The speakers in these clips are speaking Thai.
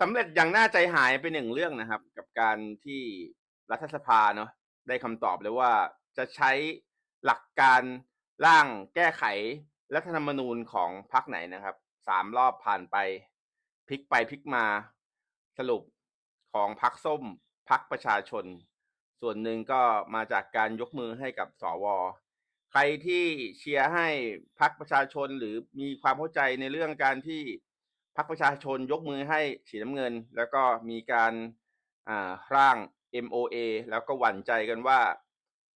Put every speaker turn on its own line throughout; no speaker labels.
สำเร็จอย่างน่าใจหายไปหนึ่งเรื่องนะครับ กับการที่รัฐสภาเนาะได้คำตอบเลยว่าจะใช้หลักการร่างแก้ไขรัฐธรรมนูญของพรรคไหนนะครับสามรอบผ่านไปพลิกไปพลิกมาสรุปของพรรคส้มพรรคประชาชน ส่วนหนึ่งก็มาจากการยกมือให้กับสวใครที่เชียร์ให้พรรคประชาชนหรือมีความเข้าใจในเรื่องการที่ พรรคประชาชนยกมือให้สีน้ำเงิน แล้วก็มีการอ่าร่าง MOA แล้วก็หวั่นใจกันว่า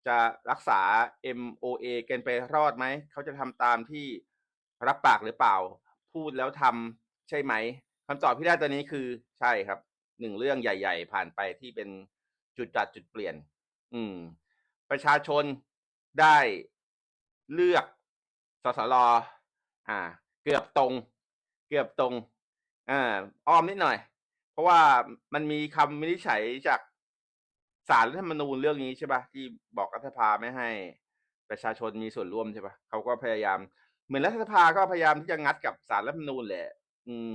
จะรักษา MOA กันไปรอดไหม เขาจะทำตามที่รับปากหรือเปล่า พูดแล้วทำใช่ไหมคำตอบที่ได้ตอนนี้คือใช่ครับหนึ่งเรื่องใหญ่ ๆ ผ่านไปที่เป็นจุดจัดจุดเปลี่ยน อืม ประชาชนได้เลือกสสรอ่า เกือบตรง เกือบตรง อ่าอ้อมนิดหน่อย เพราะว่ามันมีคำวินิจฉัยจากสารรัฐธรรมนูญเรื่องนี้ใช่ปะที่บอกรัฐสภาไม่ให้ประชาชนมีส่วนร่วมใช่ปะเขาก็พยายาม เหมือนรัฐสภาก็พยายามที่จะงัดกับสารรัฐธรรมนูญแหละ อืม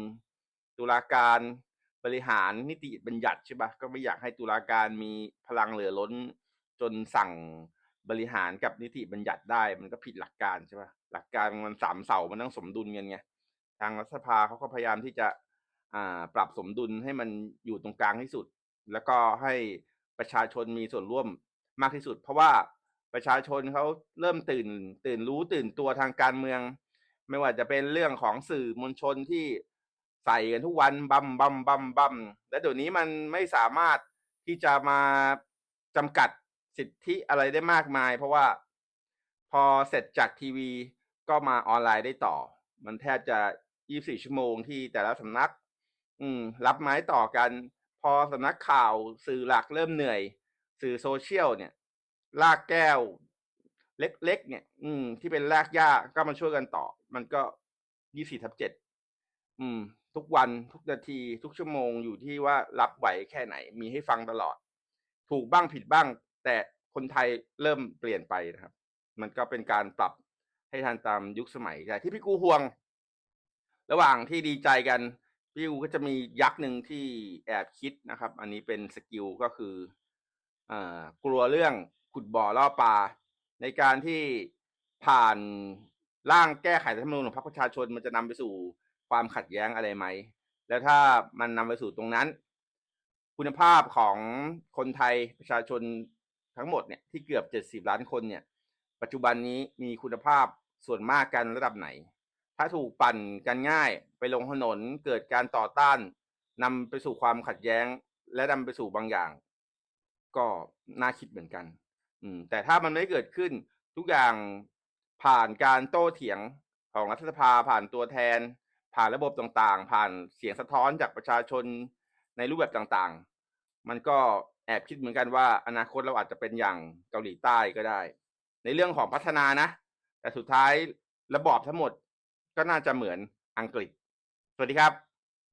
ตุลาการบริหารนิติบัญญัติใช่ปะก็ไม่อยากให้ตุลาการมีพลังเหลือล้น จนสั่งบริหารกับนิติบัญญัติได้ มันก็ผิดหลักการใช่ปะหลักการมันสามเสามันต้องสมดุลกันไง ทางรัฐสภาเขาก็พยายามที่จะอ่าปรับสมดุลให้มันอยู่ตรงกลางที่สุด แล้วก็ให้ประชาชนมีส่วนร่วมมากที่สุด เพราะว่าประชาชนเขาเริ่มตื่น ตื่นรู้ตื่นตัวทางการเมือง ไม่ว่าจะเป็นเรื่องของสื่อมวลชนที่ใส่กันทุกวันบัมบัมบัมบัมและเดี๋ยวนี้มันไม่สามารถที่จะมาจำกัดสิทธิอะไรได้มากมาย เพราะว่าพอเสร็จจากทีวีก็มาออนไลน์ได้ต่อ มันแทบจะ 24 ชั่วโมงที่แต่ละสำนัก อืม รับไม้ต่อกัน พอสำนักข่าวสื่อหลักเริ่มเหนื่อย สื่อโซเชียลเนี่ย ลากแก้ว เล็กๆเนี่ย อืม ที่เป็นลากหญ้าก็มาช่วยกันต่อ มันก็ 24ทับ7อืม ทุกวันทุกนาทีทุกชั่วโมงอยู่ที่ว่ารับไหวแค่ไหน มีให้ฟังตลอด ถูกบ้างผิดบ้าง แต่คนไทยเริ่มเปลี่ยนไปนะครับ มันก็เป็นการปรับ ให้ทันตามยุคสมัยแต่ที่พี่กูห่วง ระหว่างที่ดีใจกัน พี่กูก็จะมียักษ์หนึ่งที่แอบคิดนะครับ อันนี้เป็นสกิลก็คืออ่อกลัวเรื่องขุดบ่อล่อปลาในการที่ผ่านร่างแก้ไขรัฐธรรมนูญของพรรคประชาชนมันจะนำไปสู่ความขัดแย้งอะไรไหม แล้วถ้ามันนำไปสู่ตรงนั้น คุณภาพของคนไทยประชาชนทั้งหมดเนี่ยที่เกือบเจ็ดสิบล้านคนเนี่ย ปัจจุบันนี้มีคุณภาพ ส่วนมากกันระดับไหน ถ้าถูกปั่นกันง่ายไปลงถนนเกิดการต่อต้านนำไปสู่ความขัดแย้ง และนำไปสู่บางอย่าง ก็น่าคิดเหมือนกัน อืม แต่ถ้ามันไม่เกิดขึ้นทุกอย่างผ่านการโต้เถียงของรัฐสภาผ่านตัวแทน ผ่านระบบต่างๆ ผ่านเสียงสะท้อนจากประชาชนในรูปแบบต่างๆ มันก็แอบคิดเหมือนกันว่า อนาคตเราอาจจะเป็นอย่างเกาหลีใต้ก็ได้ ในเรื่องของพัฒนานะ แต่สุดท้ายระบอบทั้งหมดก็น่าจะเหมือนอังกฤษ สวัสดีครับ